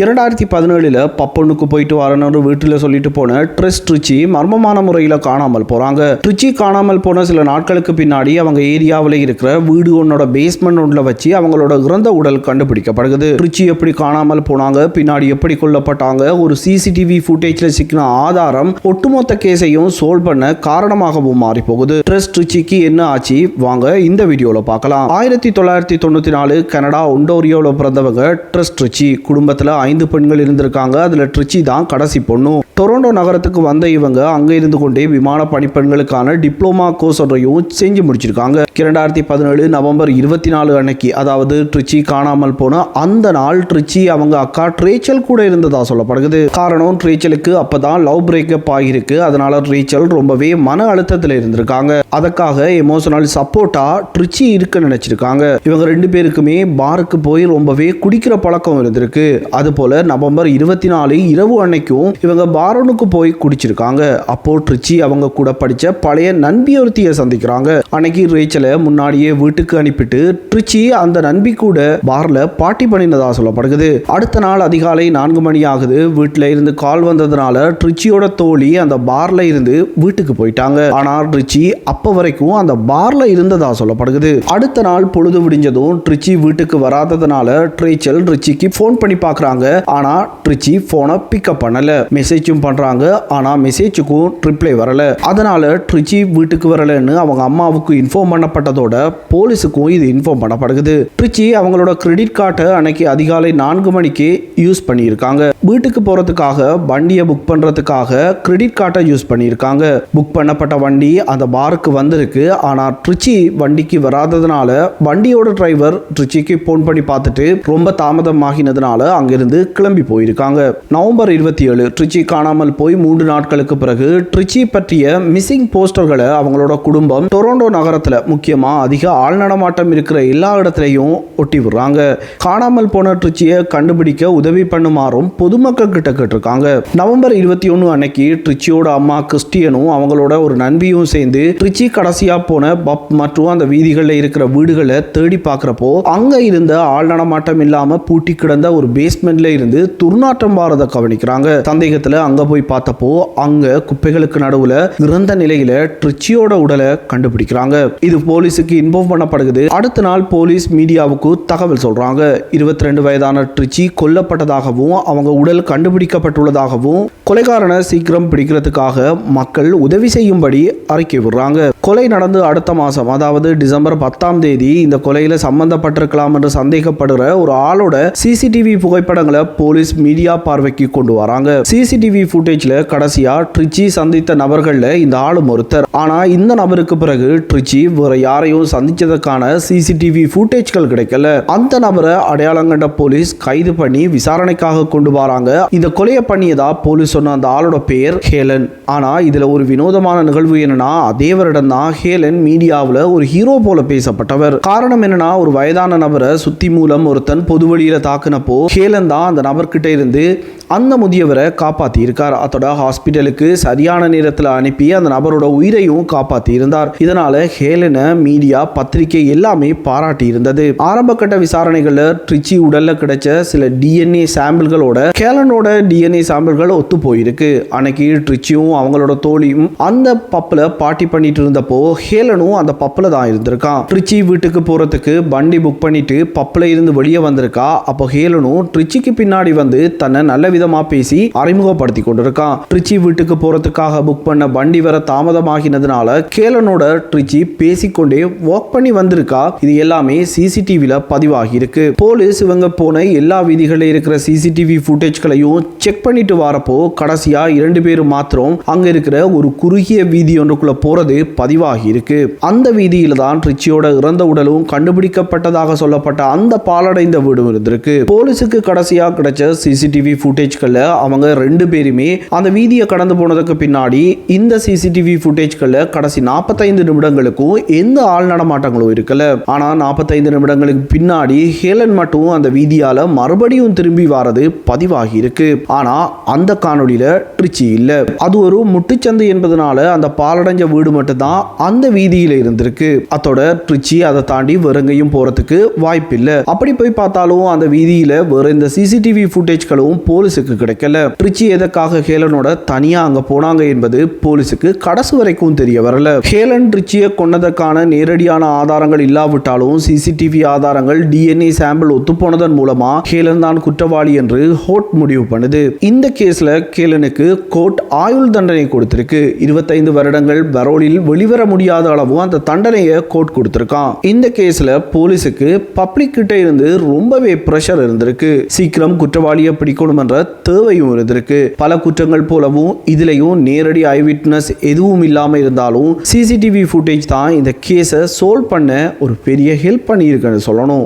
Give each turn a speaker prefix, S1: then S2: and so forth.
S1: இரண்டாயிரத்தி பதினேழில் பப்பனுக்கு போயிட்டு வரணும்னு வீட்டில் சொல்லிட்டு போன ட்ரெஸ் ட்ரிச்சி மர்மமான முறையில் காணாமல் போகிறாங்க ட்ரிச்சி காணாமல் போன சில நாட்களுக்கு பின்னாடி அவங்க ஏரியாவில் இருக்கிற வீடு ஒன்னோட பேஸ்மெண்ட் ஒன்றில் வச்சு அவங்களோட இறந்த உடல் கண்டுபிடிக்கப்படுகிறது. ட்ரிச்சி எப்படி காணாமல் போனாங்க? பின்னாடி எப்படி கொல்லப்பட்டாங்க? ஒரு சிசிடிவி ஃபுட்டேஜில் சிக்கின ஆதாரம் ஒட்டுமொத்த கேஸையும் சோல்வ் பண்ண காரணமாகவும் மாறி போகுது ட்ரெஸ் ட்ரிச்சிக்கு என்ன ஆச்சு? வாங்க இந்த வீடியோவில் பார்க்கலாம். ஆயிரத்தி தொள்ளாயிரத்தி தொண்ணூற்றி நாலு கனடா ஒண்டோரியோவில் பிறந்தவங்க ட்ரெஸ் ட்ரிச்சி குடும்பத்தில் ஐந்து பெண்கள் இருந்திருக்காங்க. அதில் ட்ரிச்சி தான் கடைசி பொண்ணும் டொரண்டோ நகரத்துக்கு வந்த இவங்க அங்கே இருந்து கொண்டே விமான பணிப்பெண்களுக்கான டிப்ளமா கோர்ஸ் ஒன்றையும் செஞ்சு முடிச்சிருக்காங்க. இரண்டாயிரத்தி பதினேழு நவம்பர் இருபத்தி நாலு அன்னைக்கு அதாவது ட்ரிச்சி காணாமல் போன அந்த நாள் ட்ரிச்சி அவங்க அக்கா ட்ரேச்சல் கூட இருந்ததா சொல்லப்படுகிறது. காரணம் ட்ரேச்சலுக்கு அப்பதான் லவ் பிரேக்கப் ஆகியிருக்கு. அதனால ட்ரேச்சல் ரொம்பவே மன அழுத்தத்தில் இருந்திருக்காங்க. அதற்காக எமோஷனல் சப்போர்ட்டா ட்ரிச்சி இருக்க நினைச்சிருக்காங்க. இவங்க ரெண்டு பேருக்குமே பாருக்கு போய் ரொம்பவே குடிக்கிற பழக்கம் இருந்திருக்கு. அது போல நவம்பர் இருபத்தி நாலு இரவு அன்னைக்கும் இவங்க பாரோனுக்கு போய் குடிச்சிருக்காங்க. அப்போ ட்ரிச்சி அவங்க கூட படிச்ச பழைய நண்பி ஒருத்திய சந்திக்கிறாங்க. அன்னைக்கு ரேச்சலை முன்னாடியே வீட்டுக்கு அனுப்பிட்டு ட்ரிச்சி அந்த நண்பி கூட பார்ல பாட்டி பண்ணினதா சொல்லப்படுகிறது. அடுத்த நாள் அதிகாலை நான்கு மணி ஆகுது. வீட்டுல இருந்து கால் வந்ததுனால ட்ரிச்சியோட தோழி அந்த பார்ல இருந்து வீட்டுக்கு போயிட்டாங்க. ஆனா ட்ரிச்சி அப்ப வரைக்கும் அந்த பார்ல இருந்ததா சொல்லப்படுகிறது. அடுத்த நாள் பொழுது விடிஞ்சதும் ட்ரிச்சி வீட்டுக்கு வராததுனால ட்ரேச்சல் ட்ரிச்சிக்கு ஃபோன் பண்ணி பார்க்கறாங்க. ஆனா ட்ரிச்சி ஃபோனை பிக்கப் பண்ணல. மெசேஜும் பண்றாங்க. ஆனா மெசேஜுக்கும் ரிப்ளை வரல. அதனால ட்ரிச்சி வீட்டுக்கு வரலன்னு அவங்க அம்மாவுக்கு இன்ஃபார்ம் பண்ணப்பட்டதோட போலீஸுக்கும் இது இன்ஃபார்ம் பண்ணப்படுகிறது ட்ரிச்சி அவங்களோட கிரெடிட் கார்டை அன்னைக்கு அதிகாலை நான்கு மணிக்கு யூஸ் பண்ணியிருக்காங்க. வீட்டுக்கு போறதுக்காக வண்டியை புக் பண்றதுக்காக கிரெடிட் கார்டை யூஸ் பண்ணியிருக்காங்க. புக் பண்ணப்பட்ட வண்டி அந்த பாருக்கு வந்திருக்கு. ஆனா ட்ரிச்சி வண்டிக்கு வராததுனால வண்டியோட டிரைவர் ட்ரிச்சிக்கு ஃபோன் பண்ணி பார்த்துட்டு ரொம்ப தாமதமாகினதுனால அங்கிருந்து கிளம்பி போயிருக்காங்க. நவம்பர் இருபத்தி ஏழு ட்ரிச்சி காணாமல் போய் மூன்று நாட்களுக்கு பிறகு ட்ரிச்சி பற்றிய மிஸ்ஸிங் போஸ்டர்களை அவங்களோட குடும்பம் டொரோண்டோ நகரத்தில் முக்கியமாக அதிக ஆள் நடமாட்டம் இருக்கிற எல்லா இடத்துலையும் ஒட்டி விடுறாங்க. காணாமல் போன ட்ரிச்சியை கண்டுபிடிக்க உதவி பண்ணுமாறும் பொதுமக்கள் கிட்ட கேட்டிருக்காங்க. நவம்பர் இருபத்தி ஒன்று அன்னைக்கு ட்ரிச்சியோட அம்மாக்கு கிறிஸ்டியனும் அவங்களோட ஒரு நண்பியும் சேர்ந்து ட்ரிச்சி கடைசியா போன பப் மற்றும் அந்த வீதிகளில் இருக்கிற வீடுகளை தேடி பார்க்குறப்போ அங்க இருந்த ஆள் நடமாட்டம் இல்லாம பூட்டி கிடந்த ஒரு பேஸ்மெண்ட்ல இருந்து துர்நாற்றம் வாரதை கவனிக்கிறாங்க. சந்தேகத்துல அங்க போய் பார்த்தப்போ அங்க குப்பைகளுக்கு நடுவுல இறந்த நிலையில ட்ரிச்சியோட உடலை கண்டுபிடிக்கிறாங்க. இது போலீஸுக்கு இன்ஃபார்ம் பண்ணப்படுகிறது. அடுத்த நாள் போலீஸ் மீடியாவுக்கு தகவல் சொல்றாங்க. இருபத்தி ரெண்டு வயதான ட்ரிச்சி கொல்லப்பட்டதாகவும் அவங்க உடல் கண்டுபிடிக்கப்பட்டுள்ளதாகவும் கொலைகாரனை சீக்கிரம் பிடிக்கிறதுக்காக மக்கள் உதவி செய்யும்படி அறிக்கை விடுறாங்க. கொலை நடந்து அடுத்த மாசம் அதாவது டிசம்பர் பத்தாம் தேதி இந்த கொலையில் சம்பந்தப்பட்டிருக்கலாம் என்று சந்தேகப்படுற ஒரு ஆளோட சிசிடிவி புகைப்படங்களை போலீஸ் மீடியா பார்வைக்கு கொண்டு வராங்க. சிசிடிவி ஃபுட்டேஜில் கடைசியா ட்ரிச்சி சந்தித்த நபர்கள்ல இந்த ஆளும் ஒருத்தர். ஆனா இந்த நபருக்கு பிறகு ட்ரிச்சி வேற யாரையும் சந்திச்சதற்கான சிசிடிவி ஃபுட்டேஜ்கள் கிடைக்கல. அந்த நபரை அடையாளம் கண்ட போலீஸ் கைது பண்ணி விசாரணைக்காக கொண்டு வராங்க. இந்த கொலையை பண்ணியதா போலீஸ் சொன்ன அந்த ஆளோட பேர் ஹேலன். ஆனா இதில் ஒரு வினோதமான நிகழ்வு என்னன்னா அதே வருடம் தான் ஹேலன் மீடியாவில் ஒரு ஹீரோ போல பேசப்பட்டவர். காரணம் என்னன்னா ஒரு வயதான நபரை சுத்தி மூலம் ஒருத்தன் பொது வழியில் தாக்குனப்போ ஹேலன் தான் அந்த நபர்கிட்ட இருந்து அந்த முதியவரை காப்பாத்தி இருக்கார் அதோட ஹாஸ்பிட்டலுக்கு சரியான நேரத்தில் அனுப்பி அந்த நபரோட உயிரையும் காப்பாத்தி இருந்தார் இதனால ஹேலனை மீடியா பத்திரிகை எல்லாமே பாராட்டி இருந்தது ஆரம்ப கட்ட விசாரணைகள்ல ட்ரிச்சி உடல்ல கிடைச்ச சில டிஎன்ஏ சாம்பிள்களோட ஹேலனோட டிஎன்ஏ சாம்பிள்கள் ஒத்து போயிருக்கு அன்னைக்கு ட்ரிச்சியும் அவங்களோட தோழியும் அந்த பப்பில் பார்ட்டி பண்ணிட்டு இருந்தப்போ ஹேலனும் அந்த பப்பில் தான் இருந்திருக்கான். ட்ரிச்சி வீட்டுக்கு போகிறதுக்கு வண்டி புக் பண்ணிட்டு பப்பில் இருந்து வெளியே வந்திருக்கா. அப்போ ஹேலனும் ட்ரிச்சிக்கு பின்னாடி வந்து தன்னை நல்ல விதமாக பேசி அறிமுகப்படுத்தி கொண்டிருக்கான். ட்ரிச்சி வீட்டுக்கு போகிறதுக்காக புக் பண்ண வண்டி வர தாமதமாகினதுனால கேலனோட ட்ரிச்சி பேசிக்கொண்டே வாக் பண்ணி வந்திருக்கா. இது எல்லாமே சிசிடிவில பதிவாகி இருக்கு போலீஸ் இவங்க போன எல்லா வீதிகளில் இருக்கிற சிசிடிவி ஃபுட்டேஜ்களையும் செக் பண்ணிட்டு வரப்போ கடைசியா இரண்டு பேரும் மாத்திரம் அங்க இருக்கிற ஒரு குறுகிய வீதி ஒன்றுக்குள்ள போறது பதிவாகி இருக்கு. அந்த வீதியில தான் ரிச்சியோட இறந்த உடலும் கண்டுபிடிக்கப்பட்டதாக சொல்லப்பட்ட அந்த பாலடைந்த வீடும் இருந்திருக்கு. போலீஸுக்கு கடைசியா கிடைச்ச சிசிடிவி ஃபுட்டேஜ்கள்ல அவங்க ரெண்டு பேருமே அந்த வீதியை கடந்து போனதுக்கு பின்னாடி இந்த சிசிடிவி ஃபுட்டேஜ்கள்ல கடைசி நாற்பத்தைந்து நிமிடங்களுக்கும் எந்த ஆள் நடமாட்டங்களும் இருக்கல. ஆனா நாற்பத்தைந்து நிமிடங்களுக்கு பின்னாடி ஹேலன் மட்டும் அந்த வீதியால மறுபடியும் திரும்பி வரது பதிவாகி இருக்கு. ஆனா அந்த காணொளியில ட்ரிச்சி இல்ல. அது ஒரு முட்டு சந்து என்பதனால அந்த பாலடைஞ்ச வீடு மட்டும்தான் அந்த வீதியில இருந்திருக்கு. அதோட ட்ரிச்சி அதை தாண்டி வெறுங்கையும் போறதுக்கு வாய்ப்பு அப்படி போய் பார்த்தாலும் அந்த வீதியில வேற இந்த சிசிடிவி ஃபுட்டேஜ்களும் போலீஸுக்கு கிடைக்கல. ட்ரிச்சி எதற்காக ஹேலனோட தனியா அங்க போனாங்க என்பது போலீஸுக்கு கடைசி வரைக்கும் தெரிய வரல. ஹேலன் ட்ரிச்சியை கொன்னதற்கான நேரடியான ஆதாரங்கள் இல்லாவிட்டாலும் சிசிடிவி ஆதாரங்கள் டிஎன்ஏ சாம்பிள் ஒத்துப்போனதன் மூலமா ஹேலன் தான் குற்றவாளி என்று ஹோட் முடிவு பண்ணுது. இந்த கேஸ்ல கேலனுக்கு கோர்ட் ஆயுள் தண்டனை கொடுத்திருக்கு. இருபத்தைந்து வருடங்கள் பரோலில் வெளிவர முடியாத அளவு அந்த தண்டனையை கோர்ட் கொடுத்திருக்கான். இந்த கேஸ்ல போலீஸுக்கு பப்ளிக் கிட்ட இருந்து ரொம்பவே பிரஷர் இருந்திருக்கு. சீக்கிரம் குற்றவாளியை பிடிக்கணும் என்ற தேவையும் இருந்திருக்கு. பல குற்றங்கள் போலவும் இதுலயும் நேரடி ஐ விட்னஸ் எதுவும் இல்லாம இருந்தாலும் சிசிடிவி ஃபுட்டேஜ் தான் இந்த கேஸை சோல்வ் பண்ண ஒரு பெரிய ஹெல்ப் பண்ணியிருக்குன்னு சொல்லணும்.